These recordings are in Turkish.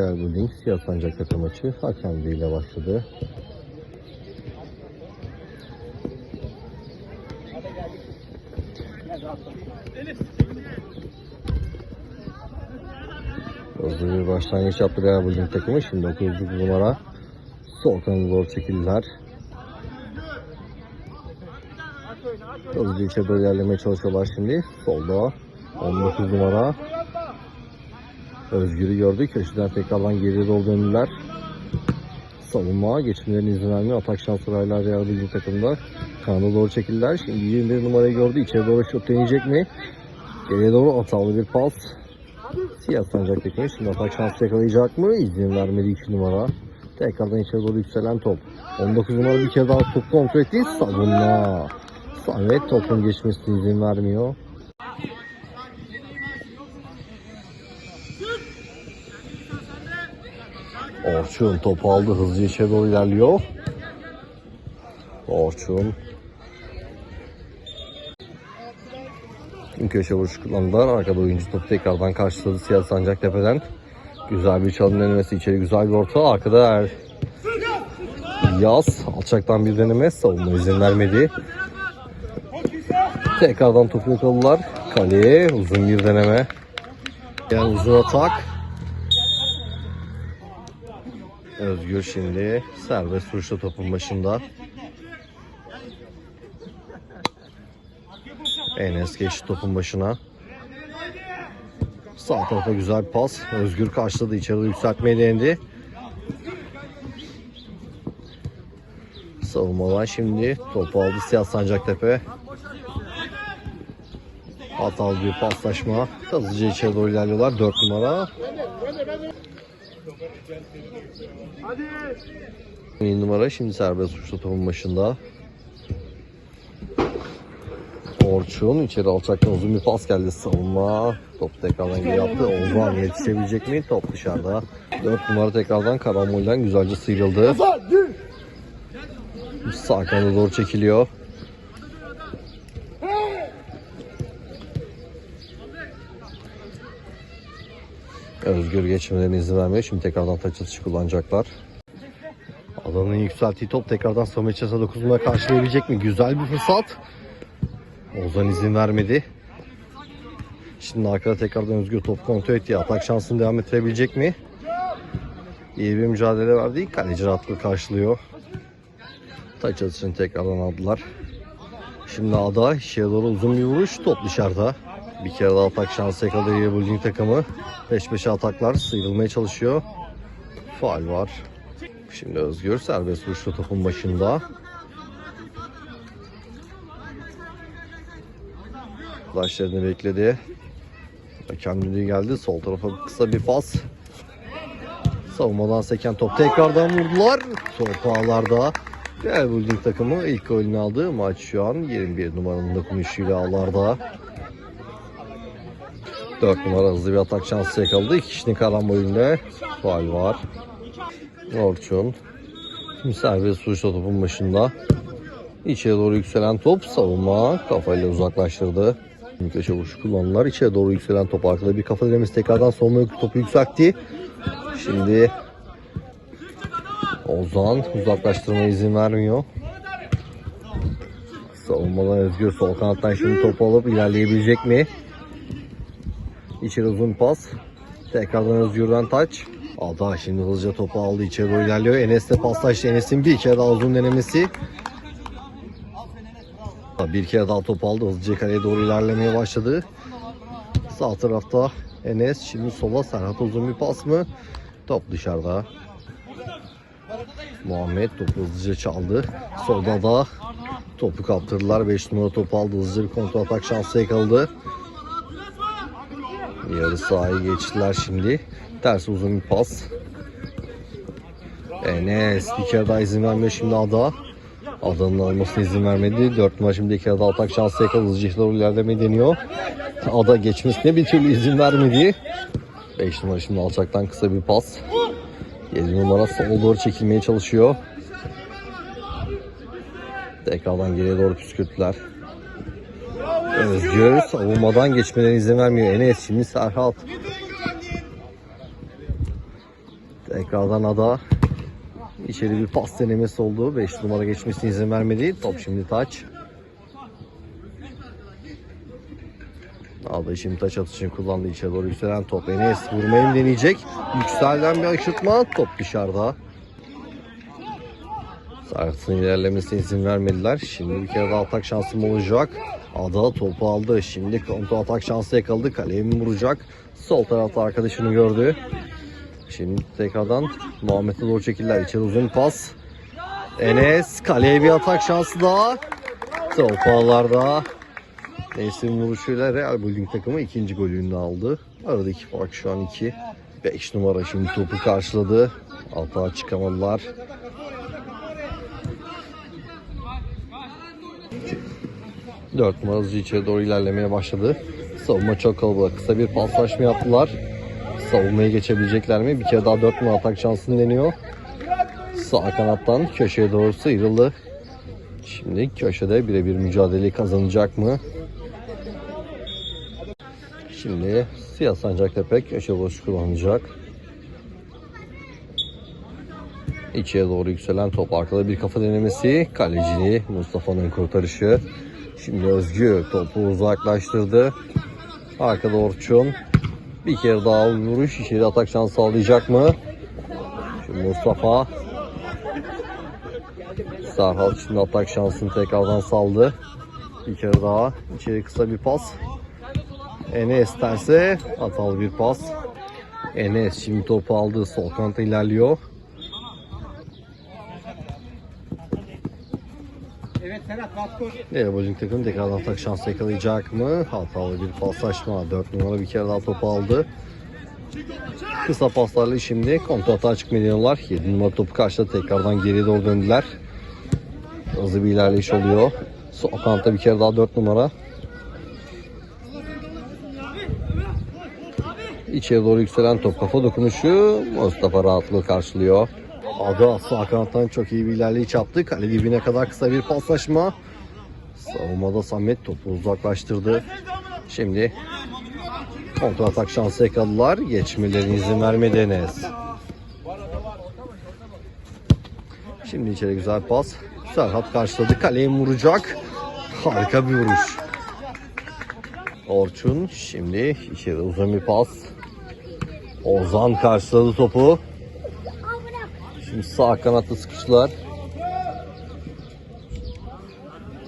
Real Building siyah sancak takım maçı hakemliğiyle başladı. Hızlı bir başlangıç yaptı Real Building takımı. Şimdi 9. numara sol kanadı doğru çekildiler. Hızlıca içeri doğru ilerlemeye çalışıyorlar şimdi. Solda 19 numara Özgür'ü gördük. Köşeden tekrardan geriye doğru döndüler. Savunma geçimlerine izin vermiyor. Atak şansı Raylar Real Bilgi takımda. Kanada doğru çekildiler. Şimdi 21 numarayı gördü. İçeri doğru şut deneyecek mi? Geriye doğru hatalı bir pas. Siyah sancak tekniği. Şimdi atak şansı yakalayacak mı? İzin vermedi 2 numara. Tekrardan içeri doğru yükselen top. 19 numara bir kere daha top kontrol etti. Savunma. Samet topun geçmesine izin vermiyor. Orçun topu aldı hızlıca içeri doğru ilerliyor. Orçun. Tüm köşe vuruş kullandılar. Arkada oyuncu topu tekrardan karşıladı Siyah Sancaktepe'den. Güzel bir çalım denemesi içeri güzel bir orta. Arkada er... Yaz alçaktan bir deneme savunma izin vermedi. Tekrardan topu yakaladılar. Kaleye uzun bir deneme. Yani uzun atak. Özgür şimdi serbest vuruşta topun başında. Enes geçti topun başına. Sağ tarafa güzel pas. Özgür karşıladı. içeri doğru yükseltmeyi denedi. Savunmalar şimdi. Topu aldı Siyah Sancaktepe. Hatalı bir paslaşma. Hızlıca içeri doğru ilerliyorlar. 4 numara. Bir numara şimdi serbest vuruşta topun başında. Orçun içeri alçaktan uzun bir pas geldi savunma. Top tekrardan geri yaptı. Ozan yetişebilecek mi? Top dışarıda. 4 numara tekrardan karambolden güzelce sıyrıldı. Sağ kanada doğru çekiliyor. Özgür geçmelerine izin vermiyor. Şimdi tekrardan taç atışı kullanacaklar. Adanın yükselttiği top tekrardan Samet Çasa 9'una karşılayabilecek mi? Güzel bir fırsat. Ozan izin vermedi. Şimdi arkada tekrardan Özgür top kontrol etti. Atak şansını devam ettirebilecek mi? İyi bir mücadele verdi. Kaleci rahatlıkla karşılıyor. Taç atışını tekrardan aldılar. Şimdi Ada işe doğru uzun bir vuruş. Top dışarıda. Bir kere daha atak şansı yakaladı Building takımı. Peş peşe ataklar sıyrılmaya çalışıyor. Faal var. Şimdi Özgür serbest vuruşlu topun başında. Başlarını bekledi. Kendini geldi. Sol tarafa kısa bir pas. Savunmadan seken top tekrardan vurdular. Top ağlarda. Real Building takımı ilk golünü aldı. Maç şu an 21 numaranın dokunuşuyla ağlarda. 4 numara hızlı bir atak şansı yakaladı. İki kişinin karambolünde faal var. Orçun. Şimdi serbest vuruş topun başında. İçeri doğru yükselen top savunma kafayla uzaklaştırdı. Şimdi köşe vuruşu kullandılar. İçeri doğru yükselen top arkada bir kafa denemesi tekrardan savunma topu yükseltti. Şimdi Ozan uzaklaştırmaya izin vermiyor. Savunmadan Özgür sol kanattan şimdi topu alıp ilerleyebilecek mi? İçeri uzun pas. Tekrardan Özgür'den taç. Ada şimdi hızlıca topu aldı içeri doğru ilerliyor. Enes de paslaştı. Enes'in bir kere daha uzun denemesi. Bir kere daha top aldı. Hızlıca kaleye doğru ilerlemeye başladı. Sağ tarafta Enes. Şimdi sola Serhat uzun bir pas mı? Top dışarıda. Muhammed topu hızlıca çaldı. Solda da topu kaptırdılar. 5 numara topu aldı. Hızlıca bir kontrol atak şansı yakaladı. Yarı sahayı geçtiler şimdi. Ters uzun bir pas. Enes bir kere daha izin vermiyor şimdi Ada. Ada'nın almasına izin vermedi. 4 numara şimdi bir kere daha atak şansı yakaladı. Doğru ilerlemeyi deniyor. Ada geçmesine bir türlü izin vermedi. 5 numara şimdi alçaktan kısa bir pas. 7 numara sola doğru çekilmeye çalışıyor. Tekrardan geriye doğru püskürttüler. Özgür savunmadan geçmelerine izin vermiyor. Enes şimdi Serhat. Tekrardan Ada. İçeri bir pas denemesi oldu. 5 numara geçmesine izin vermedi. Top şimdi taç. Ada şimdi taç atışını kullandı. İçeri doğru yükselen top. Enes vurmayı deneyecek? Yükselden bir aşırtma. Top dışarıda. Sarkıs'ın ilerlemesine izin vermediler. Şimdi bir kere daha atak şansım olacak. Ada topu aldı. Şimdi kontrol atak şansı yakaladı. Kaleye mi vuracak? Sol tarafta arkadaşını gördü. Şimdi tekrardan Muhammed'e doğru çekildiler. İçeri uzun pas. Enes kaleye bir atak şansı daha. Top ağlarda. Neyse'nin vuruşuyla Real Building takımı ikinci golünü aldı. Aradaki fark şu an 2. 5 numara şimdi topu karşıladı. Atağa çıkamadılar. Dört numara hızlı içeri doğru ilerlemeye başladı. Savunma çok kalabalık. Kısa bir paslaşma yaptılar. Savunmayı geçebilecekler mi? Bir kere daha dört numara atak şansını deniyor. Sağ kanattan köşeye doğru sıyrıldı. Şimdi köşede birebir mücadeleyi kazanacak mı? Şimdi Siyah Sancaktepe köşe boş kullanacak. İçeri doğru yükselen top. Arkada bir kafa denemesi. Kalecini Mustafa'nın kurtarışı. Şimdi Özgü topu uzaklaştırdı. Arkada Orçun. Bir kere daha vuruş. İçeri atak şansı sağlayacak mı? Şimdi Mustafa. Serhat şimdi atak şansını tekrardan saldı. Bir kere daha. içeri kısa bir pas. Enes terse hatalı bir pas. Enes şimdi topu aldı. Sol kanata ilerliyor. Evet Serhat Baskor. Leopold'un takım tekrardan atak şansı yakalayacak mı? Hatalı bir paslaşma. 4 numara bir kere daha topu aldı. Kısa paslarla şimdi kontra atağa çıkmayı deniyorlar. 7 numara topu karşıladı. Tekrardan geriye doğru döndüler. Hızlı bir ilerleyiş oluyor. Sol kanatta bir kere daha 4 numara. İçeri doğru yükselen top kafa dokunuşu Mustafa rahatlığı karşılıyor. Ada sağ kanattan çok iyi bir ilerleyiş yaptı. Kale dibine kadar kısa bir paslaşma. Savunmada Samet topu uzaklaştırdı. Şimdi kontra atak şansı yakaladılar. Geçmelerine izin vermedi Enes. Şimdi içeri güzel pas. Serhat karşıladı. Kaleye vuracak. Harika bir vuruş. Orçun şimdi içeri uzun bir pas. Ozan karşıladı topu. Şimdi sağ kanatta sıkıştılar.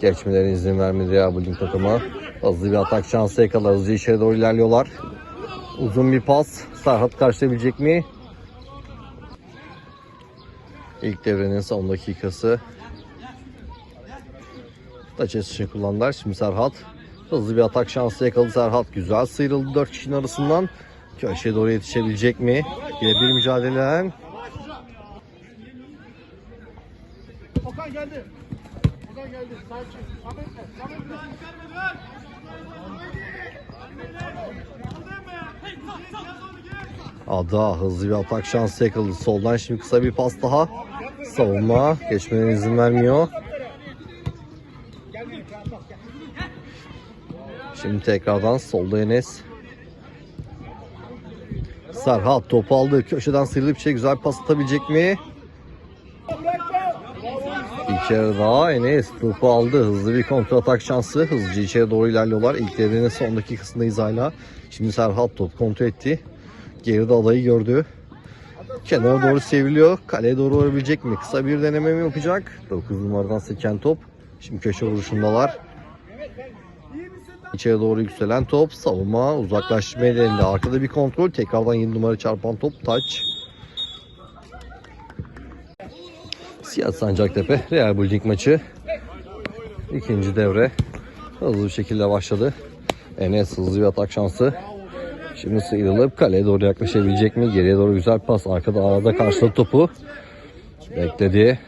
Geçmelerine izin vermedi ya bugün takıma. Hızlı bir atak şansı yakaladı. Hızlı içeri doğru ilerliyorlar. Uzun bir pas. Serhat karşılayabilecek mi? İlk devrenin son dakikası. Taç için kullandılar. Şimdi Serhat. Hızlı bir atak şansı yakaladı Serhat. Güzel sıyrıldı 4 kişinin arasından. Köşeye doğru yetişebilecek mi? Yine bir mücadeleden geldi. Okan geldi. Sakin. Samet'le. Samet'le. Ada hızlı bir atak şansı yakaladı. Soldan şimdi kısa bir pas daha. Savunma geçmeden izin vermiyor. Şimdi tekrardan solda Enes. Serhat topu aldı. Köşeden sıyrılıp şey güzel pas atabilecek mi? Kere daha Enes topu aldı. Hızlı bir kontra atak şansı. Hızlıca içeri doğru ilerliyorlar. İlk devrinin son dakikasındayız hala. Şimdi Serhat top kontrol etti. Geride adayı gördü. Kenara doğru sevriliyor. Kaleye doğru varabilecek mi? Kısa bir deneme mi yapacak? 9 numaradan seken top. Şimdi köşe vuruşundalar. İçeri doğru yükselen top. Savunma uzaklaştırmaya denildi. Arkada bir kontrol. Tekrardan 7 numara çarpan top. Taç. Siyah Sancaktepe Real Building maçı. İkinci devre hızlı bir şekilde başladı. Enes hızlı bir atak şansı. Şimdi sıyrılıp kaleye doğru yaklaşabilecek mi? Geriye doğru güzel pas. Arkada arada karşıladı topu. Bekledi.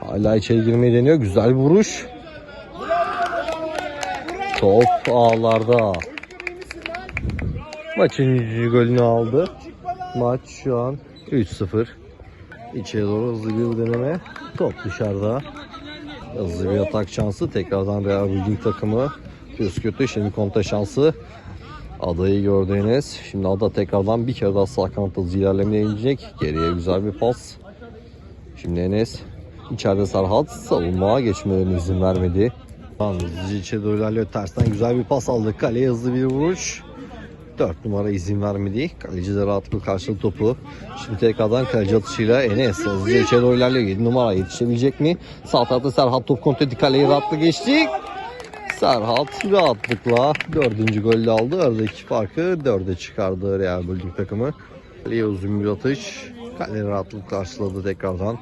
Hala içeri girmeyi deniyor. Güzel bir vuruş. Top ağlarda. Maçın 3. golünü aldı. Maç şu an 3-0. İçeri doğru hızlı bir deneme. Top dışarıda. Hızlı bir atak şansı. Tekrardan Real Building takımı püskürttü. Şimdi konta şansı. Adayı gördüğünüz. Şimdi Ada tekrardan bir kere daha sağ kanatta hızlı ilerlemeye inecek. Geriye güzel bir pas. Şimdi Enes içeride Serhat savunmaya geçmelerine izin vermedi. Hızlıca içeri doğru ilerliyor. Tersten güzel bir pas aldı. Kaleye hızlı bir vuruş. 4 numara izin vermedi. Kaleci de rahatlıkla karşıladı topu. Şimdi tekrardan kaleci atışıyla Enes hızlıca içeri doğru ilerliyor. 7 numara yetişebilecek mi? Sağ tarafta Serhat top kontrol etti. Kaleye rahatlıkla geçti. Serhat rahatlıkla dördüncü golü aldı. Aradaki farkı dörde çıkardı Real Bölük takımı. Kaleye uzun bir atış. Kale rahatlıkla karşıladı tekrardan.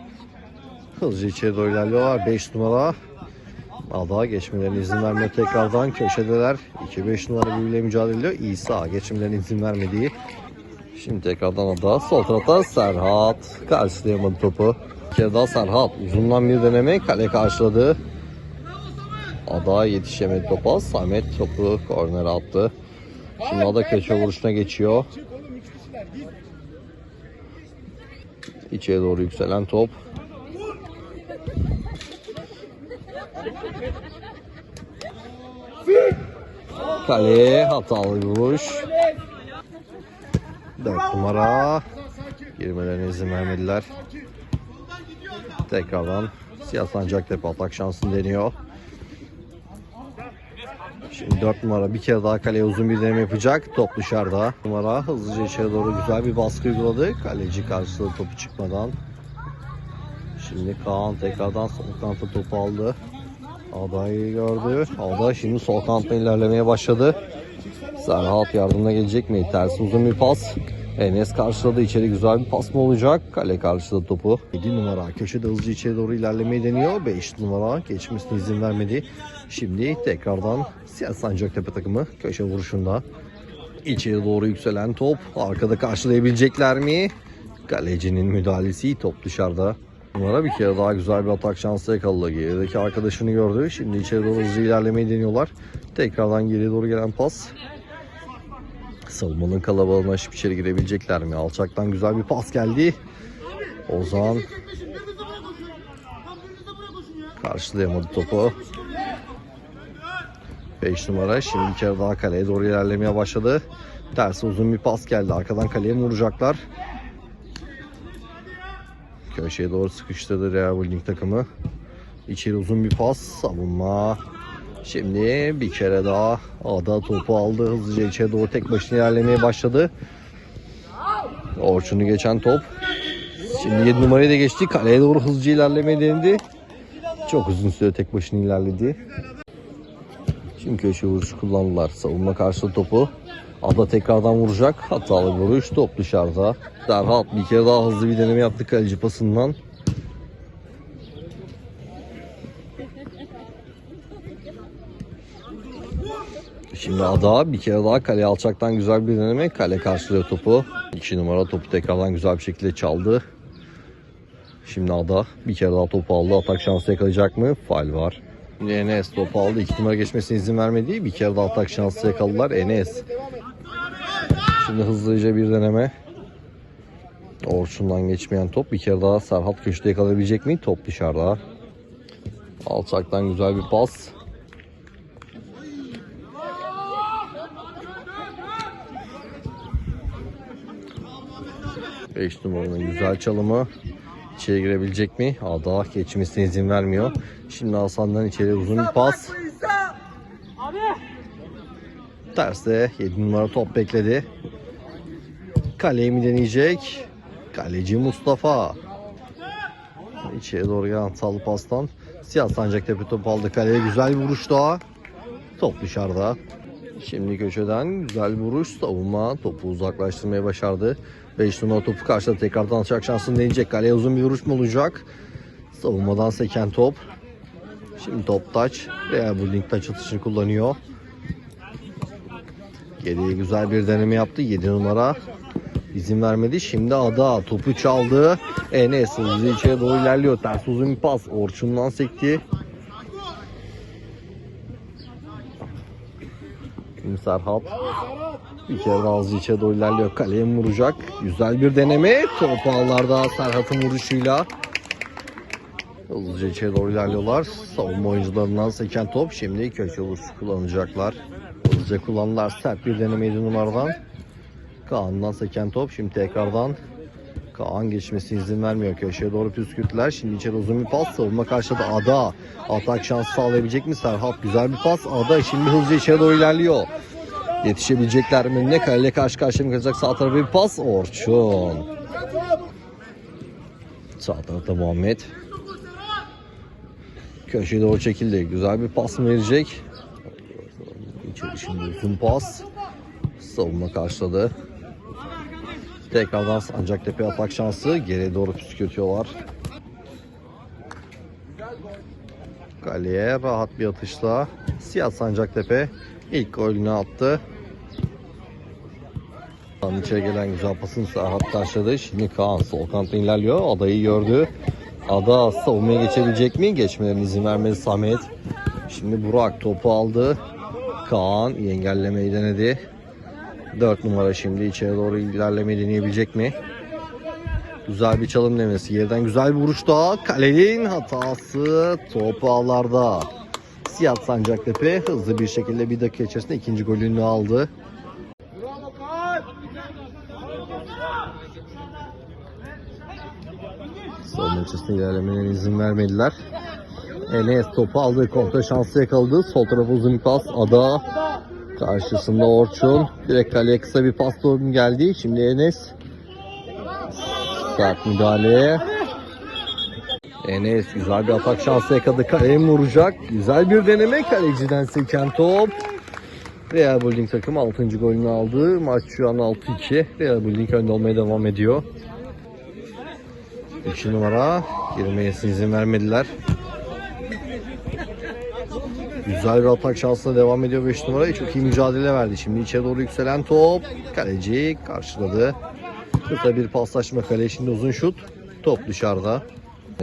Hızlıca içeri doğru ilerliyorlar. 5 numara Ada geçmelerine izin vermiyor tekrardan. Köşedeler. 2-5 numara birbiriyle mücadele ediyor. İsa geçmelerine izin vermediği. Şimdi tekrardan Ada. Sol tarafta Serhat. Karşılayamadı topu. Bir kere daha Serhat. Uzundan bir deneme. Kale karşıladı. Ada yetişemedi topa. Samet topu kornere attı. Şimdi Ada köşe vuruşuna geçiyor. İçeri doğru yükselen top. Kaleye hatalı bir vuruş. 4 numara. Girmelerine izin vermediler. Tekrardan Siyah Sancaktepe atak şansını deniyor. Şimdi 4 numara bir kere daha kaleye uzun bir deneme yapacak. Top dışarıda. Numara hızlıca içeri doğru güzel bir baskı uyguladı. Kaleci karşısında topu çıkmadan. Şimdi Kaan tekrardan sol kanatta topu aldı. Adayı gördü. Ada şimdi sol kanatta ilerlemeye başladı. Serhat yardımına gelecek mi? Ters uzun bir pas. Enes karşıladı. İçeri güzel bir pas mı olacak? Kale karşıladı topu. 7 numara köşede hızlı içeri doğru ilerlemeyi deniyor. 5 numara geçmesine izin vermedi. Şimdi tekrardan Siyah Sancaktepe takımı köşe vuruşunda. İçeri doğru yükselen top. Arkada karşılayabilecekler mi? Kalecinin müdahalesi top dışarıda. Numara bir kere daha güzel bir atak şansı yakaladı. Gerideki arkadaşını gördü. Şimdi içeri doğru hızlı ilerlemeyi deniyorlar. Tekrardan geriye doğru gelen pas. Savunmanın kalabalığına içeri girebilecekler mi? Alçaktan güzel bir pas geldi. Ozan karşılayamadı topu. 5 numara şimdi bir kere daha kaleye doğru ilerlemeye başladı. Tersi uzun bir pas geldi. Arkadan kaleye vuracaklar? Köşeye doğru sıkıştırdı Real Holding takımı. İçeri uzun bir pas. Savunma. Şimdi bir kere daha Ada topu aldı. Hızlıca içeri doğru tek başına ilerlemeye başladı. Orçun'u geçen top. Şimdi 7 numarayı da geçti. Kaleye doğru hızlıca ilerlemeye denedi. Çok uzun süre tek başına ilerledi. Şimdi köşe vuruşu kullandılar. Savunma karşı topu. Ada tekrardan vuracak. Hatalı vuruş. Top dışarıda. Serhat bir kere daha hızlı bir deneme yaptı kaleci pasından. Şimdi Ada bir kere daha kale alçaktan güzel bir deneme. Kale karşılıyor topu. 2 numara topu tekrardan güzel bir şekilde çaldı. Şimdi Ada bir kere daha topu aldı. Atak şansı yakalayacak mı? Faal var. Şimdi Enes topu aldı. 2 numara geçmesine izin vermedi. Bir kere daha atak şansı yakaladılar. Enes. Şimdi hızlıca bir deneme. Orçun'dan geçmeyen top. Bir kere daha Serhat köşede yakalayabilecek mi? Top dışarıda. Alçaktan güzel bir pas. Beş numaranın güzel çalımı. İçeri girebilecek mi? Ada geçmesine izin vermiyor. Şimdi Hasan'dan içeri uzun bir pas. Terste 7 numara top bekledi. Kaleyi mi deneyecek? Kaleci Mustafa. İçeri doğru gelen sallı pastan. Siyah Sancaktepe top aldı. Kaleye güzel bir vuruş daha. Top dışarıda. Şimdi köşeden güzel vuruş. Savunma topu uzaklaştırmaya başardı. 5 numara topu karşıda tekrardan atacak şansını deneyecek. Kaleye uzun bir vuruş mu olacak? Savunmadan seken top. Şimdi top taç. Real Building taç atışını kullanıyor. Geriye güzel bir deneme yaptı. 7 numara izin vermedi. Şimdi Ada topu çaldı. Enes hızlı içeri doğru ilerliyor. Ters uzun bir pas. Orçun'dan sekti. Şimdi Serhat bir kere daha hızlı içeri doğru ilerliyor. Kaleye vuracak? Güzel bir deneme. Top ağlarda Serhat'ın vuruşuyla. Hızlıca içeri doğru ilerliyorlar. Savunma oyuncularından seken top. Şimdi köşe vuruşu kullanacaklar. Hızlıca kullandılar. Sert bir denemeydi numaradan. Kaan'dan seken top. Şimdi tekrardan Kaan geçmesine izin vermiyor. Köşeye doğru püskürttüler. Şimdi içeri uzun bir pas. Savunma karşıladı. Ada. Atak şansı sağlayabilecek mi Serhat? Güzel bir pas. Ada şimdi hızlıca içeri doğru ilerliyor. Yetişebilecekler mi? Ne kaleyle karşı karşıya mı kalacak? Sağ tarafa bir pas. Orçun. Sağ tarafta Muhammed. Köşeye doğru çekildi. Güzel bir pas mı verecek? İçeri şimdi uzun pas. Savunma karşıladı. Tekrardan Sancaktepe atak şansı. Geriye doğru püskürtüyorlar. Kaleye rahat bir atışla Siyah Sancaktepe ilk golünü attı. İçeri gelen güzel pasın Serhat karşıladı. Şimdi Kaan sol kanattan ilerliyor. Adayı gördü. Ada savunmaya geçebilecek mi? Geçmelerine izin vermedi Samet. Şimdi Burak topu aldı. Kaan engellemeyi denedi. 4 numara şimdi içeri doğru ilerlemeyi deneyebilecek mi? Güzel bir çalım demesi. Yerden güzel bir vuruş daha. Kalenin hatası topu ağlarda. Siyah Sancaktepe hızlı bir şekilde bir dakika içerisinde ikinci golünü aldı. Savunma içerisinde ilerlemelerine izin vermediler. Enes topu aldı. Kontrol şansı yakaladı. Sol tarafa uzun pas. Ada karşısında Orçun. Direkt kaleye kısa bir pas doğru geldi. Şimdi Enes. Sert müdahale. Enes güzel bir atak şansı yakaladı. Kaleye vuracak? Güzel bir deneme. Kaleciden seken top. Real Building takım 6. golünü aldı. Maç şu an 6-2. Real Building önde olmaya devam ediyor. 2 numara girmeye izin vermediler. Güzel bir atak şansına devam ediyor 5 numara. Çok iyi mücadele verdi. Şimdi içeri doğru yükselen top. Kaleci karşıladı. Kısa bir paslaşma kale şimdi uzun şut. Top dışarıda.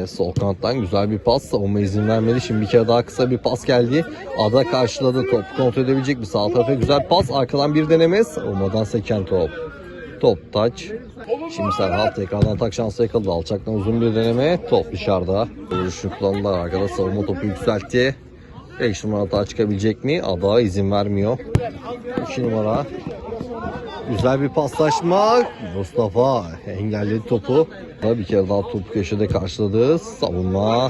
Sol kanattan güzel bir pas. Savunma izin vermedi. Şimdi bir kere daha kısa bir pas geldi. Ada karşıladı. Top kontrol edebilecek mi? Sağ tarafa güzel pas. Arkadan bir deneme. Savunmadan seken top. Top taç. Şimdi Serhat tekrardan atak şansı yakaladı. Alçaktan uzun bir deneme. Top dışarıda. Vuruşunu kullandılar. Arkada savunma topu yükseltti. 5 numara daha çıkabilecek mi? Ada izin vermiyor. 2 numara. Güzel bir paslaşma. Mustafa engelledi topu. Bir kere daha topu köşede karşıladı. Savunma.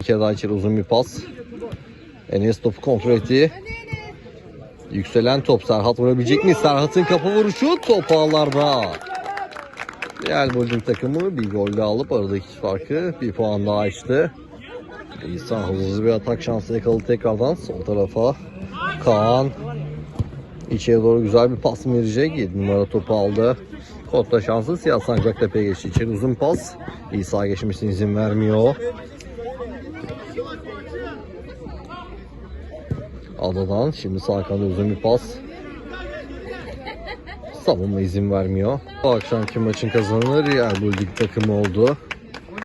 Bir kere daha içeri uzun bir pas. Enes topu kontrol etti. Yükselen top Serhat vurabilecek mi? Serhat'ın kafa vuruşu top ağlarda. Real Building takımı bir gol daha alıp aradaki farkı bir puan daha açtı. İhsan hızlı bir atak şansı yakaladı tekrardan sol tarafa. Kaan içeri doğru güzel bir pas verecek? 7 numara topu aldı. Kotta şansı Siyah Sancaktepe'ye geçti. İçeri uzun pas. İsa geçmesine izin vermiyor. Adadan şimdi sağ kanada uzun bir pas. Savunma izin vermiyor. Bu akşamki maçın kazananı Real Building takımı oldu.